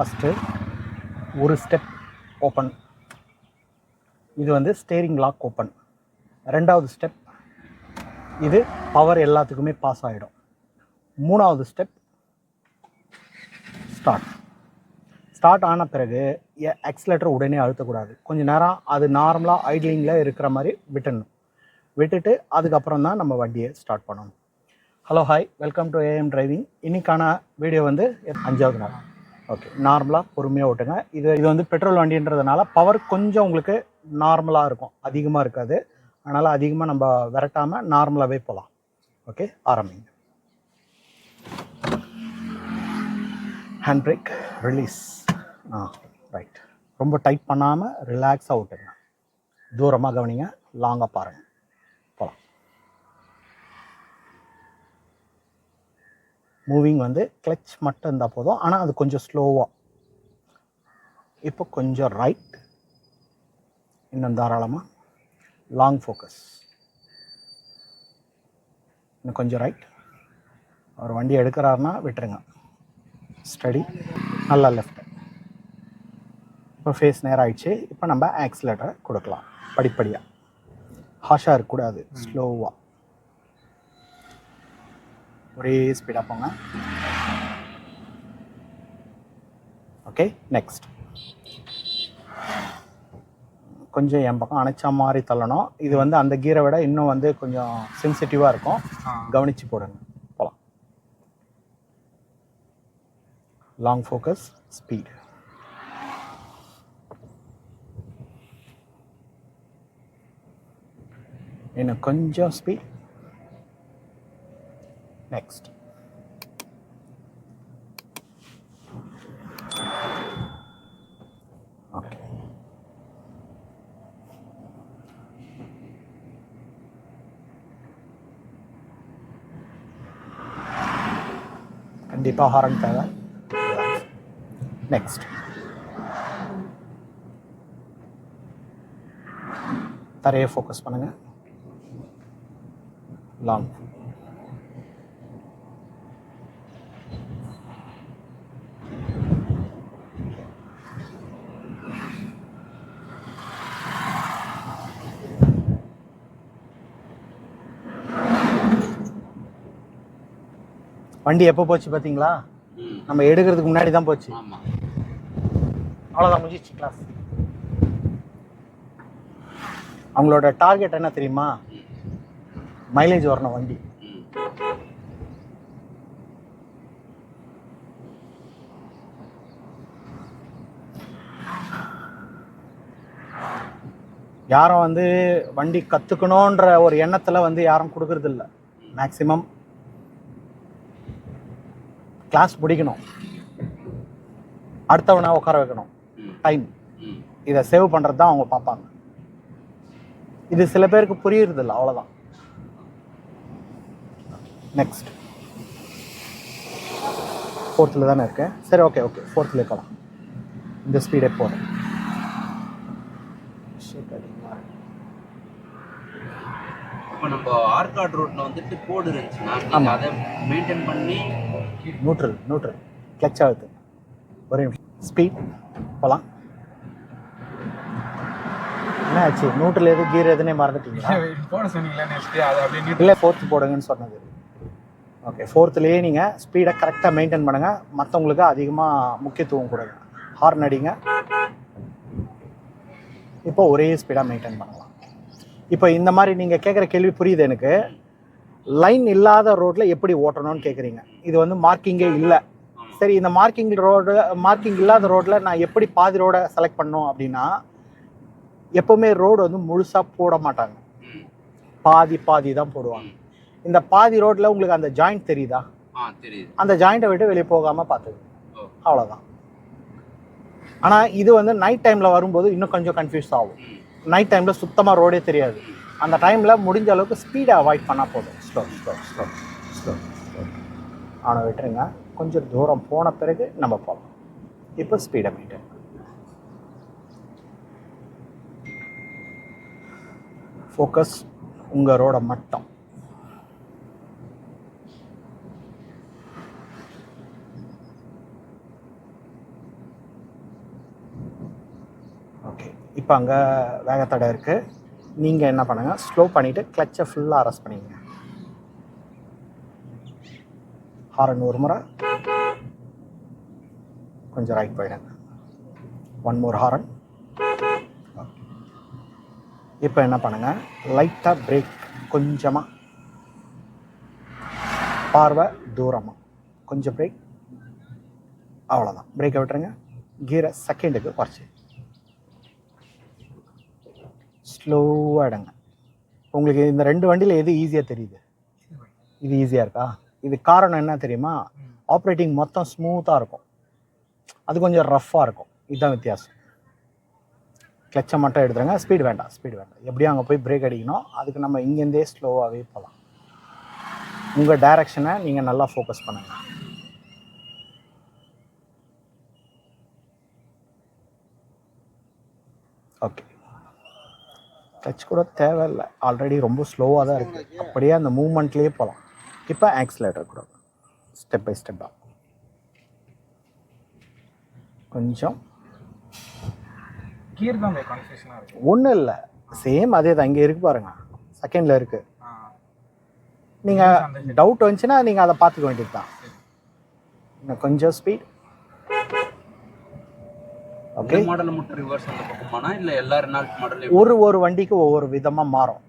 First ஒரு step open இது வந்து ஸ்டேரிங் லாக் ஓப்பன் ரெண்டாவது ஸ்டெப் இது பவர் எல்லாத்துக்குமே பாஸ் ஆகிடும் மூணாவது ஸ்டெப் ஸ்டார்ட் ஸ்டார்ட் ஆன பிறகு ஆக்சிலேட்டர் உடனே அழுத்தக்கூடாது. கொஞ்ச நேரம் அது நார்மலாக ஐட்லிங்கில் இருக்கிற மாதிரி விட்டுடணும். விட்டுட்டு அதுக்கப்புறம் தான் நம்ம வண்டியை ஸ்டார்ட் பண்ணணும். Hello hi welcome to AM driving இன்னைக்கான வீடியோ வந்து அஞ்சாவது நாள். ஓகே நார்மலாக பொறுமையாக ஓட்டுங்க. இது இது வந்து பெட்ரோல் வண்டின்றதுனால பவர் கொஞ்சம் உங்களுக்கு நார்மலாக இருக்கும். அதிகமாக இருக்காது. அதனால் அதிகமாக நம்ம விரட்டாமல் நார்மலாகவே போகலாம் ஓகே ஆரம்பிங்க. ஹேண்ட் பிரேக் ரிலீஸ் ஆ ரைட் ரொம்ப டைட் பண்ணாமல் ரிலாக்ஸாக விட்டுங்க தூரமாக கவனிங்க. லாங்காக பாருங்கள் போகலாம் மூவிங் வந்து கிளச் மட்டும் இருந்தால் போதும். ஆனால் அது கொஞ்சம் ஸ்லோவாக இப்போ கொஞ்சம் ரைட் இன்னும் தாராளமாக லாங் ஃபோக்கஸ் இன்னும் கொஞ்சம் ரைட் அவர் வண்டி எடுக்கிறாருன்னா விட்டுருங்க. ஸ்டடி நல்லா லெஃப்ட் இப்போ ஃபேஸ் நேரம் ஆயிடுச்சு. இப்போ நம்ம ஆக்சிலேட்டரை கொடுக்கலாம். படிப்படியாக ஹாஷாக இருக்கக்கூடாது. ஸ்லோவாக ஒரே ஸ்பீடாக போங்க. ஓகே நெக்ஸ்ட் கொஞ்சம் என் பக்கம் அணைச்ச மாதிரி தள்ளணும். இது வந்து அந்த கீரை விட இன்னும் வந்து கொஞ்சம் சென்சிட்டிவாக இருக்கும். கவனித்து போடுங்க. போகலாம் லாங் ஃபோக்கஸ் ஸ்பீட் இன்னும் கொஞ்சம் ஸ்பீட் நெக்ஸ்ட் ஓகே கண்டிப்பாக ஹாரன் தேவை. நெக்ஸ்ட் தரையை ஃபோக்கஸ் பண்ணுங்கள் லாங் வண்டி எப்போ போச்சு பார்த்தீங்களா நம்ம எடுக்கிறதுக்கு முன்னாடி தான் போச்சு. அவ்வளோதான் முடிஞ்சிச்சு கிளாஸ் அவங்களோட டார்கெட் என்ன தெரியுமா? மைலேஜ் வரணும் வண்டி. யாரும் வந்து வண்டி கற்றுக்கணுன்ற ஒரு எண்ணத்தில் வந்து யாரும் கொடுக்கறதில்ல. மேக்ஸிமம் கிளாஸ் முடிக்கணும் அடுத்தவனை உட்கார வைக்கணும். டைம் இதை சேவ் பண்ணுறது தான் அவங்க பார்ப்பாங்க. இது சில பேருக்கு புரியுறதில்ல அவ்வளோதான் நெக்ஸ்ட் ஃபோர்த்தில் தானே இருக்கேன். சரி ஓகே ஓகே ஃபோர்த்தில் இருக்கலாம். இந்த ஸ்பீடே போகிறேன் இப்போ நம்ம ஆர்காட் ரோட்ல வந்துட்டு கோடு இருந்துச்சுன்னா அதை மெயின்டைன் பண்ணி நியூட்ரல் நியூட்ரல் கிளச் ஆகுது. ஒரே நிமிஷம். ஸ்பீட் போகலாம் என்ன ஆச்சு? நியூட்ரல் எது கீர் எதுனே மறந்துட்டீங்களா? போட சொன்னீங்களா நியூட்ரல் இல்லை ஃபோர்த்து போடுங்கன்னு சொன்னது. ஓகே ஃபோர்த்துலேயே நீங்கள் ஸ்பீடை கரெக்டாக மெயின்டைன் பண்ணுங்கள் மற்றவங்களுக்கு அதிகமாக முக்கியத்துவம் கொடுங்க. ஹார்ன் அடிங்க. இப்போ ஒரே ஸ்பீடாக மெயின்டைன் பண்ணலாம். இப்போ இந்த மாதிரி நீங்கள் கேட்குற கேள்வி புரியுது எனக்கு. லைன் இல்லாத ரோட்டில் எப்படி ஓட்டணும்னு கேட்குறீங்க இது வந்து மார்க்கிங்கே இல்லை. சரி இந்த மார்க்கிங் ரோடு மார்க்கிங் இல்லாத ரோட்டில் நான் எப்படி பாதி ரோடை செலக்ட் பண்ணணும் அப்படின்னா எப்போவுமே ரோடு வந்து முழுசாக போட மாட்டாங்க. பாதி பாதி தான் போடுவாங்க. இந்த பாதி ரோட்டில் உங்களுக்கு அந்த ஜாயிண்ட் தெரியுதா? அந்த ஜாயிண்ட்டை விட்டு வெளியே போகாமல் பார்த்துக்கு ஓ. அவ்வளோதான் ஆனால் இது வந்து நைட் டைமில் வரும்போது இன்னும் கொஞ்சம் கன்ஃபியூஸ் ஆகும். நைட் டைமில் சுத்தமாக ரோடே தெரியாது. அந்த டைமில் முடிஞ்ச அளவுக்கு ஸ்பீடை அவாய்ட் பண்ணால் போதும். Slow slow slow slow slow அவனை விட்டுருங்க. கொஞ்சம் தூரம் போன பிறகு நம்ம போகலாம் இப்போ ஸ்பீடை மெயின்டைன் ஃபோக்கஸ் உங்களோட ரோட மட்டம். ஓகே இப்போ அங்கே வேகத்தடை இருக்குது நீங்கள் என்ன பண்ணுங்கள் ஸ்லோ பண்ணிவிட்டு கிளச்சை ஃபுல்லாக அரெஸ்ட் பண்ணிங்க ஹாரன் ஒரு முறை. கொஞ்சம் ரைட் போயிடுங்க. ஒன் மோர் ஹாரன் இப்போ என்ன பண்ணுங்கள் லைட்டாக பிரேக் கொஞ்சமாக பார்வை தூரமாக கொஞ்சம் பிரேக் அவ்வளோதான் பிரேக்கை விட்டுருங்க. கீரை செகண்டுக்கு குறைச்சி. ஸ்லோவாக இடங்க உங்களுக்கு இந்த ரெண்டு வண்டியில் எது ஈஸியாக தெரியுது? இது ஈஸியாக இருக்கா? இது காரணம் என்ன தெரியுமா? ஆப்ரேட்டிங் மொத்தம் ஸ்மூத்தாக இருக்கும். அது கொஞ்சம் ரஃப்பாக இருக்கும். இதுதான் வித்தியாசம். கிளச்சை மட்டும் எடுத்துருங்க. ஸ்பீடு வேண்டாம் ஸ்பீடு வேண்டாம். எப்படியும் அங்கே போய் பிரேக் அடிக்கணும். அதுக்கு நம்ம இங்கேருந்தே ஸ்லோவாகவே போகலாம். உங்கள் டைரக்ஷனை நீங்கள் நல்லா ஃபோக்கஸ் பண்ணுங்கள் ஓகே டச் கூட தேவையில்லை. ஆல்ரெடி ரொம்ப ஸ்லோவாக தான் இருக்குது அப்படியே அந்த மூமெண்ட்லேயே போகலாம் இப்போ ஆக்சிலேட்டர் கூட. ஸ்டெப் பை ஸ்டெப்பாக கொஞ்சம். கியர் தான் ஒன்றும் இல்லை. சேம் அதே தான். இங்கே இருக்கு பாருங்க. செகண்டில் இருக்குது நீங்கள் டவுட் வந்துச்சுன்னா நீங்கள் அதை பார்த்துக்க வேண்டியது தான். இன்னும் கொஞ்சம் ஸ்பீட் ஓகே மாடல் மட்டும் ரிவர்ஸ் அந்த பக்கமானா இல்ல எல்லா ரெனால்ட் மாடலையும் ஒரு ஒரு வண்டிக்கு ஒவ்வொரு விதமாக மாறும்.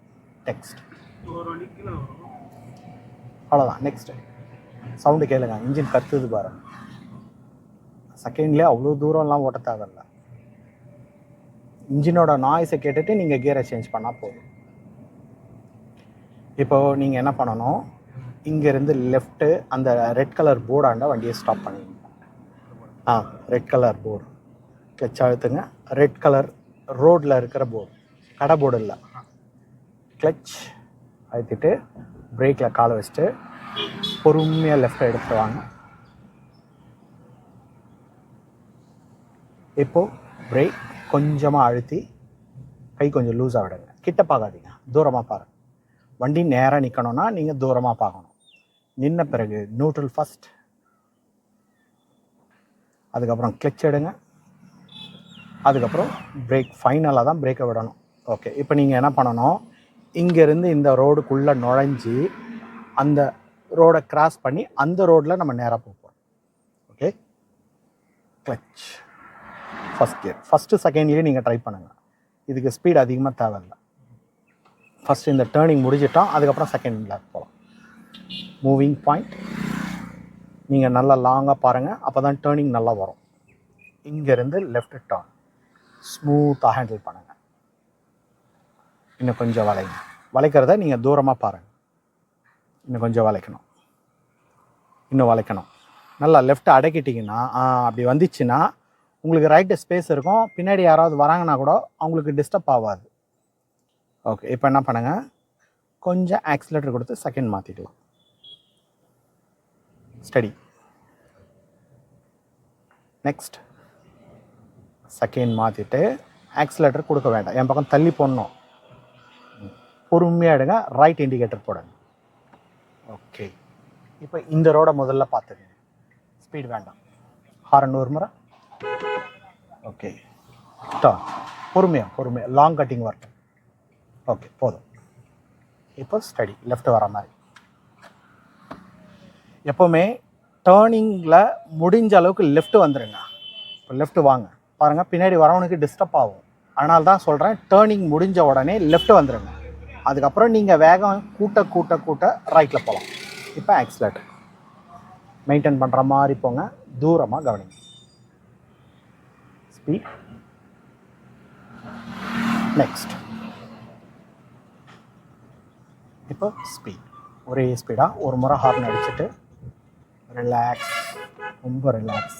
டெக்ஸ்ட் அவ்வளோதான் நெக்ஸ்ட் சவுண்டு கேளுங்க. இன்ஜின் கத்துது பாருங்க. செகண்ட்லேயே அவ்வளோ தூரம்லாம் ஓட்ட தேவையில்ல. இன்ஜினோட நாய்ஸை கேட்டுட்டு நீங்கள் கியரை சேஞ்ச் பண்ணால் போதும். இப்போ நீங்கள் என்ன பண்ணணும்? இங்கேருந்து லெஃப்ட்டு அந்த ரெட் கலர் போர்டாண்ட வண்டியை ஸ்டாப் பண்ணிடுங்க ஆ ரெட் கலர் போர்டு கிளச் அழுத்துங்க ரெட் கலர் ரோட்டில் இருக்கிற போர்டு கடை போர்டு இல்லை. கிளச் அழுத்திட்டு பிரேக்கில் காலை வச்சுட்டு பொறுமையாக லெஃப்ட் எடுத்து வாங்க. இப்போது பிரேக் கொஞ்சமாக அழுத்தி கை கொஞ்சம் லூஸாக விடுங்க. கிட்ட பார்க்காதீங்க. தூரமாக பாருங்க. வண்டி நேராக நிற்கணும்னா நீங்கள் தூரமாக பார்க்கணும். நின்ன பிறகு நியூட்ரல் ஃபஸ்ட் அதுக்கப்புறம் கிளச் எடுங்க. அதுக்கப்புறம் பிரேக் ஃபைனலாக தான் பிரேக்கை விடணும். ஓகே இப்போ நீங்கள் என்ன பண்ணணும்? இங்கேருந்து இந்த ரோடுக்குள்ளே நுழைஞ்சி அந்த ரோடை கிராஸ் பண்ணி அந்த ரோட்டில் நம்ம நேராக போகிறோம் okay clutch first gear first செகண்ட்லேயே நீங்கள் ட்ரை பண்ணுங்கள் இதுக்கு ஸ்பீட் அதிகமாக தேவையில்லை. ஃபஸ்ட் இந்த டேர்னிங் முடிஞ்சிட்டோம் அதுக்கப்புறம் செகண்டில் போகலாம் மூவிங் பாயிண்ட் நீங்கள் நல்லா லாங்காக பாருங்கள் அப்போ தான் டேர்னிங் நல்லா வரும். இங்கேருந்து லெஃப்ட் டர்ன் ஸ்மூத்தாக ஹேண்டில் பண்ணுங்கள் இன்னும் கொஞ்சம் வளைங்க. வளைக்கிறத நீங்கள் தூரமாக பாருங்கள் இன்னும் கொஞ்சம் வளைக்கணும். இன்னும் வளைக்கணும். நல்லா லெஃப்ட்டை அடக்கிட்டிங்கன்னா அப்படி வந்துச்சுன்னா உங்களுக்கு ரைட்டு ஸ்பேஸ் இருக்கும். பின்னாடி யாராவது வராங்கன்னா கூட அவங்களுக்கு டிஸ்டர்ப் ஆகாது. ஓகே இப்போ என்ன பண்ணுங்கள் கொஞ்சம் ஆக்சிலேட்டர் கொடுத்து செகண்ட் மாற்றிக்கலாம் ஸ்டடி நெக்ஸ்ட் செகண்ட் மாற்றிட்டு ஆக்சிலேட்டர் கொடுக்க வேண்டாம். என் பக்கம் தள்ளி போடணும். பொறுமையாக எடுங்க. ரைட் இண்டிகேட்டர் போடுங்க. ஓகே இப்போ இந்த ரோடை முதல்ல பார்த்துக்கங்க. ஸ்பீட் வேண்டாம். ஹாரன் ஒரு முறை. ஓகே டா பொறுமையாக பொறுமையாக லாங் கட்டிங் ஒர்க் ஓகே போதும். இப்போ ஸ்டடி லெஃப்ட் வர மாதிரி. எப்போவுமே டேர்னிங்கில் முடிஞ்ச அளவுக்கு லெஃப்ட் வந்துடுங்க இப்போ லெஃப்ட் வாங்க. பாருங்கள் பின்னாடி வரவனுக்கு டிஸ்டர்ப் ஆகும். அதனால தான் சொல்கிறேன் டேர்னிங் முடிஞ்ச உடனே லெஃப்ட் வந்துடுங்க அதுக்கப்புறம் நீங்கள் வேகம் கூட்ட கூட்ட கூட்ட ரைட்டில் போகலாம் இப்போ ஆக்சிலேட்டர் மெயின்டைன் பண்ணுற மாதிரி போங்க தூரமாக கவனிங்க. ஸ்பீட் நெக்ஸ்ட் இப்போ ஸ்பீட் ஒரே ஸ்பீடாக ஒரு முறை ஹார்ன் அடிச்சுட்டு ரிலாக்ஸ் ரொம்ப ரிலாக்ஸ்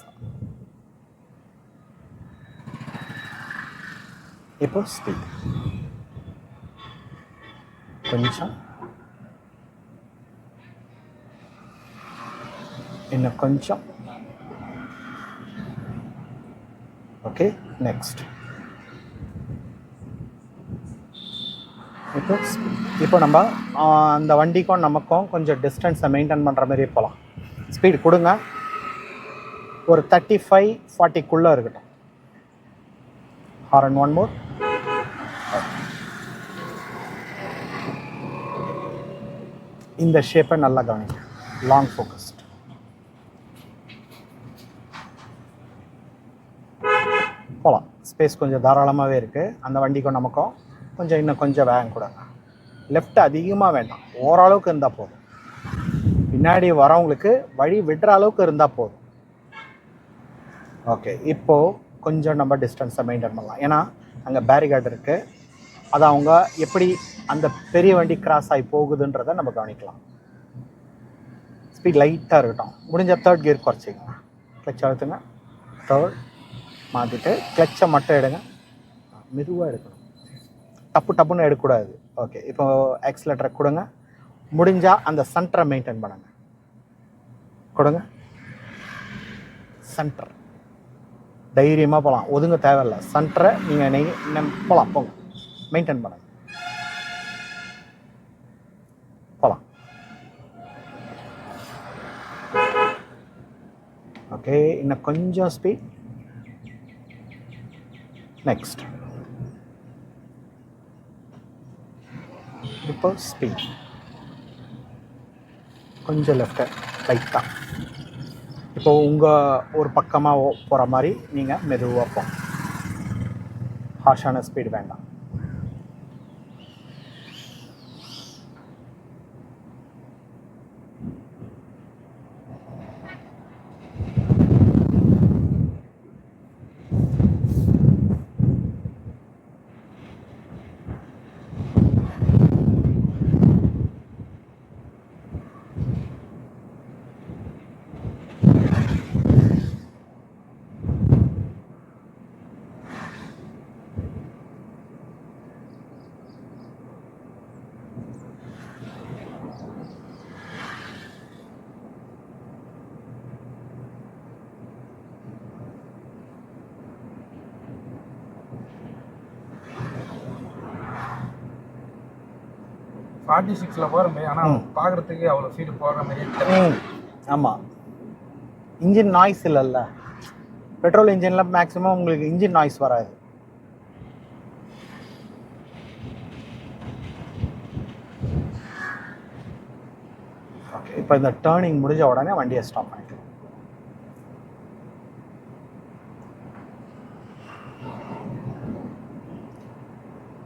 இப்போ ஸ்பீட் கொஞ்சம் இன்னும் கொஞ்சம் ஓகே நெக்ஸ்ட் இப்போ இப்போ நம்ம அந்த வண்டிக்கும் நமக்கும் கொஞ்சம் டிஸ்டன்ஸை மெயின்டைன் பண்ணுற மாதிரி போகலாம் ஸ்பீடு கொடுங்க. ஒரு தேர்ட்டி ஃபைவ் ஃபார்ட்டிக்குள்ளே இருக்கட்டும். ஹாரன் ஒன் மோர் இந்த ஷேப்பை நல்லா கவனிங்க. லாங் ஃபோக்கஸ்ட் போகலாம் ஸ்பேஸ் கொஞ்சம் தாராளமாகவே இருக்குது அந்த வண்டிக்கும் நமக்கும் கொஞ்சம் இன்னும் கொஞ்சம் வேகம் கொடுங்க லெஃப்ட் அதிகமாக வேண்டாம். ஓரளவுக்கு இருந்தால் போதும். பின்னாடி வரவங்களுக்கு வழி விடுற அளவுக்கு இருந்தால் போதும். ஓகே இப்போது கொஞ்சம் நம்ம டிஸ்டன்ஸை மெயின்டைன் பண்ணலாம். ஏன்னா அங்கே பேரிகார்டு இருக்குது அதை அவங்க எப்படி அந்த பெரிய வண்டி கிராஸ் ஆகி போகுதுன்றதை நம்ம கவனிக்கலாம். ஸ்பீட் லைட்டாக இருக்கட்டும். முடிஞ்ச தேர்ட் கியர் குறைச்சிக்கங்க கிளச் அழுத்துங்க. தேர்ட் மாற்றிட்டு கிளச்சை மட்டும் எடுங்க. மெதுவாக எடுக்கணும். டப்பு டப்புன்னு எடுக்கக்கூடாது. ஓகே இப்போ ஆக்சிலேட்டரை கொடுங்க. முடிஞ்சால் அந்த சென்டரை மெயின்டைன் பண்ணுங்க. கொடுங்க. சென்டர் தைரியமாக போகலாம் ஒதுங்க தேவையில்ல. சென்டரை நீங்கள் நெய் போகலாம் போங்க. மெயின்டைன் பண்ணுங்க போகலாம் ஓகே இன்னும் கொஞ்சம் ஸ்பீட் நெக்ஸ்ட் இப்போ ஸ்பீட் கொஞ்சம் லெஃப்ட்டு லைட்டாக இப்போ உங்கள் ஒரு பக்கமாக போகிற மாதிரி நீங்கள் மெதுவாக போங்க ஹாஷான ஸ்பீடு வேண்டாம். ஃபார்ட்டி சிக்ஸ்ல போகிறோமே ஆனா ம். பாக்குறதுக்கு அவ்வளவு ஸ்பீடு போடுற மாதிரியே தெரியல. ம். ஆமாம் இன்ஜின் நாய்ஸ் இல்லைல்ல. பெட்ரோல் இன்ஜினில் மேக்ஸிமம் உங்களுக்கு இன்ஜின் நாய்ஸ் வராது. ஓகே இப்போ இந்த டேர்னிங் முடிஞ்ச உடனே வண்டியை ஸ்டாப் பண்ணிக்கலாம்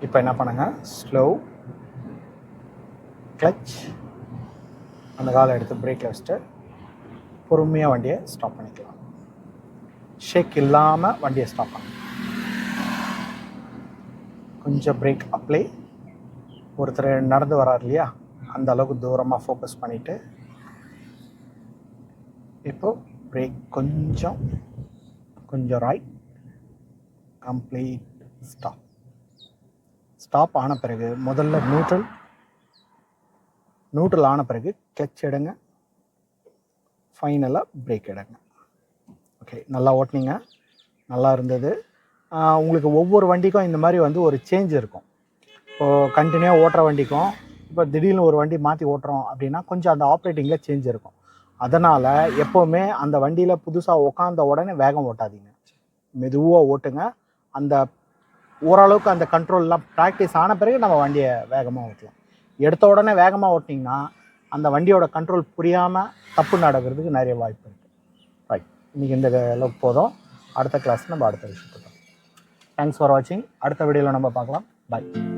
இப்போ என்ன பண்ணுங்க? ஸ்லோ கிளச் அந்த காலை எடுத்து பிரேக்கில் வச்சுட்டு பொறுமையாக வண்டியை ஸ்டாப் பண்ணிக்கலாம். ஷேக் இல்லாமல் வண்டியை ஸ்டாப் பண்ணலாம் கொஞ்சம் பிரேக் அப்ளை ஒருத்தர் நடந்து வரார் இல்லையா? அந்த அளவுக்கு தூரமாக ஃபோக்கஸ் பண்ணிவிட்டு இப்போ பிரேக் கொஞ்சம் கொஞ்சம் ரைட் கம்ப்ளீட் ஸ்டாப் ஸ்டாப் ஆன பிறகு முதல்ல நியூட்ரல் நியூட்ரல் ஆன பிறகு கிளச் எடுங்க. ஃபைனலாக பிரேக் எடுங்க. ஓகே நல்லா ஓட்டுனீங்க. நல்லா இருந்தது. உங்களுக்கு ஒவ்வொரு வண்டிக்கும் இந்த மாதிரி வந்து ஒரு சேஞ்ச் இருக்கும். இப்போது கண்டினியூவாக ஓட்டுற வண்டிக்கும் இப்போ திடீர்னு ஒரு வண்டி மாற்றி ஓட்டுறோம் அப்படின்னா கொஞ்சம் அந்த ஆப்ரேட்டிங்கில் சேஞ்ச் இருக்கும். அதனால் எப்போவுமே அந்த வண்டியில் புதுசாக உக்காந்த உடனே வேகம் ஓட்டாதீங்க. மெதுவாக ஓட்டுங்க. அந்த ஓரளவுக்கு அந்த கண்ட்ரோல்லாம் ப்ராக்டிஸ் ஆன பிறகு நம்ம வண்டியை வேகமாக ஓட்டலாம். எடுத்த உடனே வேகமாக ஓட்டிங்கன்னா அந்த வண்டியோட கண்ட்ரோல் புரியாமல் தப்பு நடக்கிறதுக்கு நிறைய வாய்ப்பு இருக்குது ரைட் இன்றைக்கி இந்த அளவுக்கு போதும். அடுத்த கிளாஸ் நம்ம அடுத்த விஷயத்துக்கு தேங்க்ஸ் ஃபார் வாட்சிங் அடுத்த வீடியோவில் நம்ம பார்க்கலாம். பாய்